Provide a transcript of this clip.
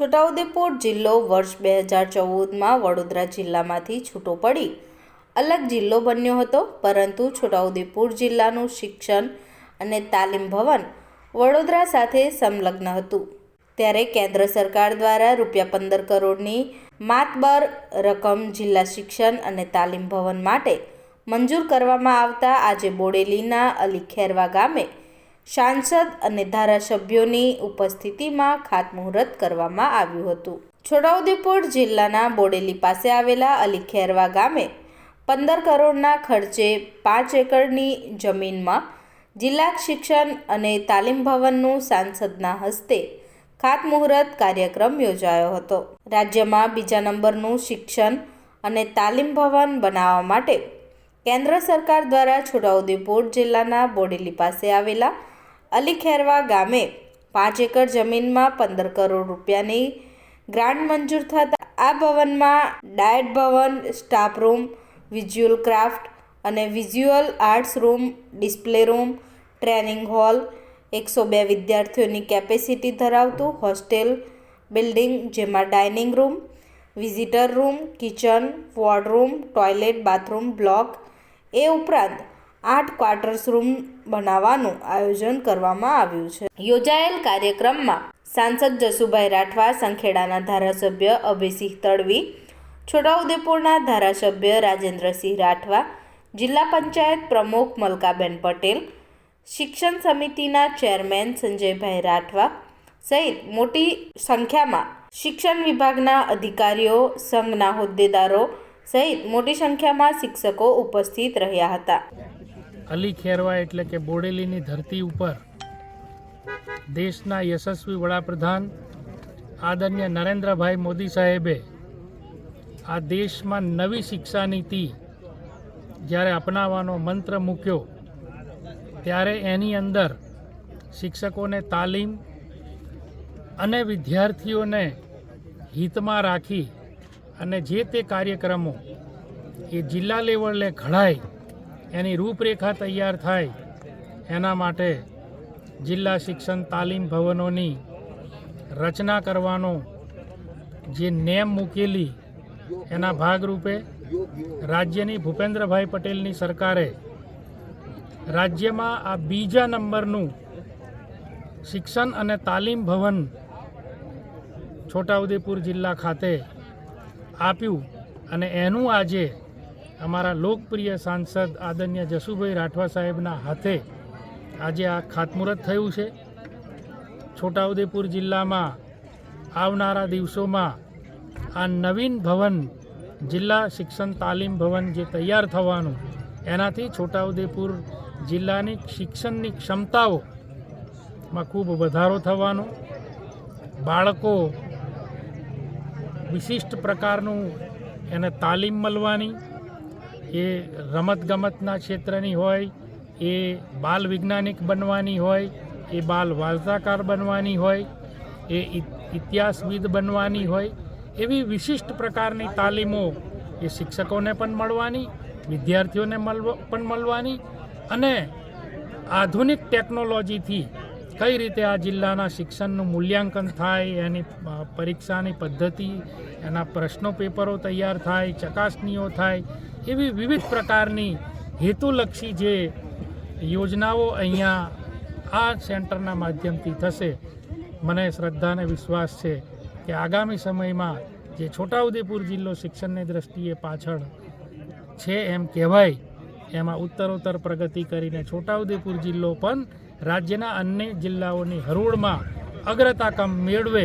છોટાઉદેપુર જિલ્લો વર્ષ બે હજાર ચૌદમાં વડોદરા જિલ્લામાંથી છૂટો પડી. અલગ જિલ્લો બન્યો હતો, પરંતુ છોટાઉદેપુર જિલ્લાનું શિક્ષણ અને તાલીમ ભવન વડોદરા સાથે સંલગ્ન હતું. ત્યારે કેન્દ્ર સરકાર દ્વારા રૂપિયા પંદર કરોડની માતબર રકમ જિલ્લા શિક્ષણ અને તાલીમ ભવન માટે મંજૂર કરવામાં આવતા આજે બોડેલીના અલી ખેરવા ગામે સાંસદ અને ધારાસભ્યોની ઉપસ્થિતિમાં ખાતમુહૂર્ત કરવામાં આવ્યું હતું. છોટાઉદેપુર જિલ્લાના બોડેલી પાસે આવેલા અલીખેરવા ગામે પંદર કરોડના ખર્ચે પાંચ એકરની જમીનમાં જિલ્લા શિક્ષણ અને તાલીમ ભવનનું સાંસદના હસ્તે ખાતમુહૂર્ત કાર્યક્રમ યોજાયો હતો. રાજ્યમાં બીજા નંબરનું શિક્ષણ અને તાલીમ ભવન બનાવવા માટે કેન્દ્ર સરકાર દ્વારા છોટાઉદેપુર જિલ્લાના બોડેલી પાસે આવેલા અલી ખેરવા ગામે પાંચ એકર જમીનમાં પંદર કરોડ રૂપિયાની ગ્રાન્ટ મંજૂર થતાં આ ભવનમાં ડાયટ ભવન, સ્ટાફ રૂમ, વિઝ્યુઅલ ક્રાફ્ટ અને visual arts room, display room, training hall, એકસો બે વિદ્યાર્થીઓની કેપેસિટી ધરાવતું હોસ્ટેલ, બિલ્ડિંગ જેમાં dining room, visitor room, kitchen, wardroom, toilet, bathroom, block એ ઉપરાંત આઠ ક્વાર્ટર્સ રૂમ બનાવવાનું આયોજન કરવામાં આવ્યું છે. યોજાયેલ કાર્યક્રમમાં સાંસદ જસુભાઈ રાઠવા, સંખેડાના ધારાસભ્ય અભયસિંહ તડવી, છોટાઉદેપુરના ધારાસભ્ય રાજેન્દ્રસિંહ રાઠવા, જિલ્લા પંચાયત પ્રમુખ મલકાબેન પટેલ, શિક્ષણ સમિતિના ચેરમેન સંજયભાઈ રાઠવા સહિત મોટી સંખ્યામાં શિક્ષણ વિભાગના અધિકારીઓ, સંઘના હોદ્દેદારો સહિત મોટી સંખ્યામાં શિક્ષકો ઉપસ્થિત રહ્યા હતા. અલી ખેરવા એટલે કે બોડેલીની ધરતી ઉપર દેશના યશસ્વી વડાપ્રધાન આદરણીય નરેન્દ્રભાઈ મોદી સાહેબે આ દેશમાં નવી શિક્ષા નીતિ જ્યારે અપનાવવાનો મંત્ર મૂક્યો, ત્યારે એની અંદર શિક્ષકોને તાલીમ અને વિદ્યાર્થીઓને હિતમાં રાખી અને જે તે કાર્યક્રમો એ જિલ્લા લેવલે ઘડાય એની રૂપરેખા તૈયાર થાય. એના માટે જિલ્લા શિક્ષણ તાલીમ ભવનોની રચના કરવાનો જે નેમ મૂકેલી એના ભાગરૂપે રાજ્યની ભૂપેન્દ્રભાઈ પટેલની સરકારે રાજ્યમાં આ બીજા નંબરનું શિક્ષણ અને તાલીમ ભવન છોટાઉદેપુર જિલ્લા ખાતે આપ્યું અને એનું આજે અમારા લોકપ્રિય સાંસદ આદરણીય જસુભાઈ રાઠવા સાહેબના હાથે આજે આ ખાતમુહૂર્ત થયું છે. છોટાઉદેપુર જિલ્લામાં આવનારા દિવસોમાં આ નવીન ભવન, જિલ્લા શિક્ષણ તાલીમ ભવન જે તૈયાર થવાનું, એનાથી છોટાઉદેપુર જિલ્લાની શિક્ષણની ક્ષમતાઓમાં ખૂબ વધારો થવાનો. બાળકો વિશિષ્ટ પ્રકારનું એને તાલીમ મળવાની એ રમતગમતના ક્ષેત્રની હોય, એ બાલ વૈજ્ઞાનિક બનવાની હોય, એ બાલ વાર્તાકાર બનવાની હોય, એ ઇતિહાસવિદ બનવાની હોય, એવી વિશિષ્ટ પ્રકારની તાલીમો એ શિક્ષકોને પણ મળવાની, વિદ્યાર્થીઓને પણ મળવાની અને આધુનિક ટેકનોલોજીથી કઈ રીતે આ જિલ્લાના શિક્ષણનું મૂલ્યાંકન થાય, એની પરીક્ષાની પદ્ધતિ, એના પ્રશ્નો પેપરો તૈયાર થાય, ચકાસણીઓ થાય એવી વિવિધ પ્રકારની હેતુલક્ષી જે યોજનાઓ અહીંયા આ સેન્ટરના માધ્યમથી થશે. મને શ્રદ્ધા અને વિશ્વાસ છે કે આગામી સમયમાં જે છોટાઉદેપુર જિલ્લો શિક્ષણની દ્રષ્ટિએ પાછળ છે એમ કહેવાય, એમાં ઉત્તરોત્તર પ્રગતિ કરીને છોટાઉદેપુર જિલ્લો પણ રાજ્યના અન્ય જિલ્લાઓની હરોળમાં અગ્રતા મેળવે